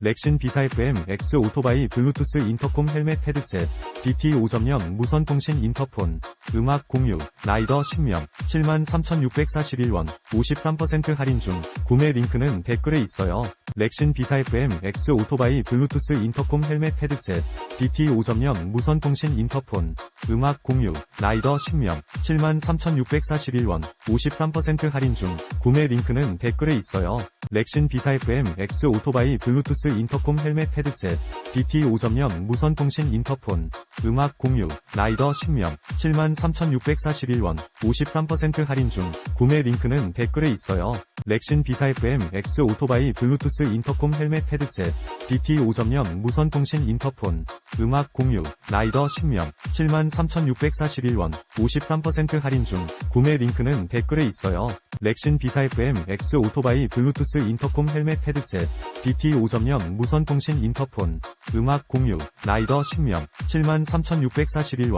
렉신 비사 FM X 오토바이 블루투스 인터콤 헬멧 헤드셋 BT 5.0 무선 통신 인터폰 음악 공유 라이더 10명 73,641원 53% 할인 중 구매 링크는 댓글에 있어요. 렉신 비사 FM X 오토바이 블루투스 인터콤 헬멧 헤드셋 BT 5.0 무선 통신 인터폰 음악 공유 라이더 10명 73,641원 53% 할인 중 구매 링크는 댓글에 있어요. 렉신 비사 FM X 오토바이 블루투스 인터콤 헬멧 헤드셋 BT 5.0 무선 통신 인터폰 음악 공유 라이더 10명 73,641원 53% 할인 중 구매 링크는 댓글에 있어요. 렉신 비사 FM X 오토바이 블루투스 인터콤 헬멧 헤드셋 BT 5.0 무선 통신 인터폰 음악 공유 라이더 10명 73,641원 53% 할인 중 구매 링크는 댓글에 있어요. 렉신 비사 FM X 오토바이 블루투스 인터콤 헬멧 헤드셋 BT 5.0 무선 통신 인터폰 음악 공유 라이더 10명 73,641원